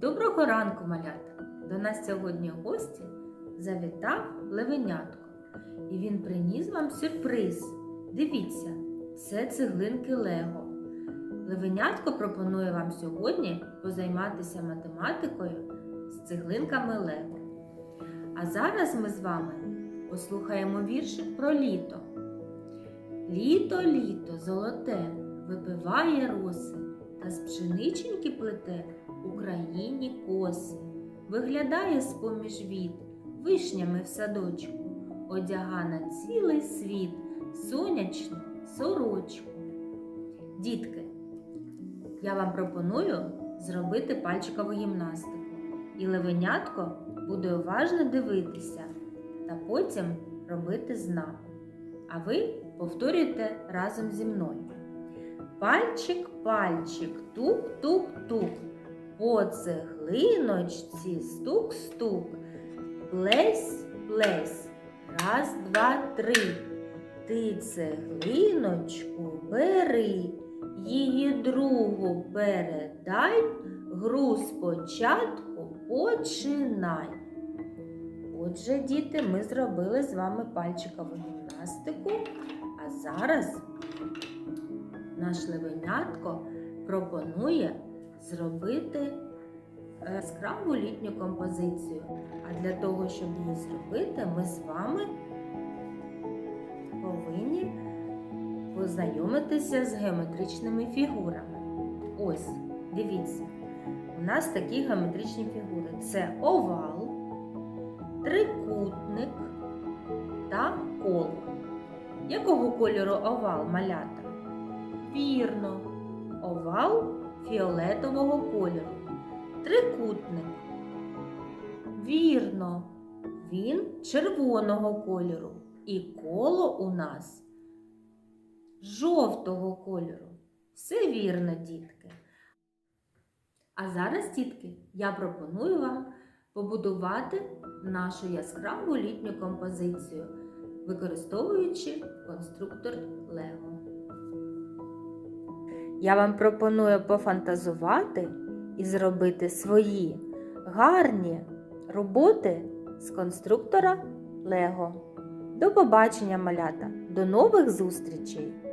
Доброго ранку, малята! До нас сьогодні в гості завітав левенятко. І він приніс вам сюрприз. Дивіться, це цеглинки Лего. Левенятко пропонує вам сьогодні позайматися математикою з цеглинками Лего. А зараз ми з вами послухаємо віршик про літо. Літо, літо, золоте, випиває роси, та з пшениченьки плете Україні коси. Виглядає з-поміж віт вишнями в садочку, одяга на цілий світ сонячну сорочку. Дітки, я вам пропоную зробити пальчикову гімнастику. І левенятко буде уважно дивитися та потім робити знак. А ви повторюйте разом зі мною. Пальчик, пальчик, тук-тук-тук. По цеглиночці стук-стук. Плесь, плесь. Раз, два, три. Ти цеглиночку бери, її другу передай, гру спочатку починай. Отже, діти, ми зробили з вами пальчикову гімнастику, а зараз наш левенятко пропонує зробити е, яскраву літню композицію. А для того, щоб її зробити, ми з вами повинні познайомитися з геометричними фігурами. Ось, дивіться, у нас такі геометричні фігури: це овал, трикутник та коло. Якого кольору овал малята? Вірно, овал фіолетового кольору. Трикутник. Вірно, він червоного кольору. І коло у нас жовтого кольору. Все вірно, дітки. А зараз, дітки, я пропоную вам побудувати нашу яскраву літню композицію, використовуючи конструктор Лего. Я вам пропоную пофантазувати і зробити свої гарні роботи з конструктора Лего. До побачення, малята! До нових зустрічей!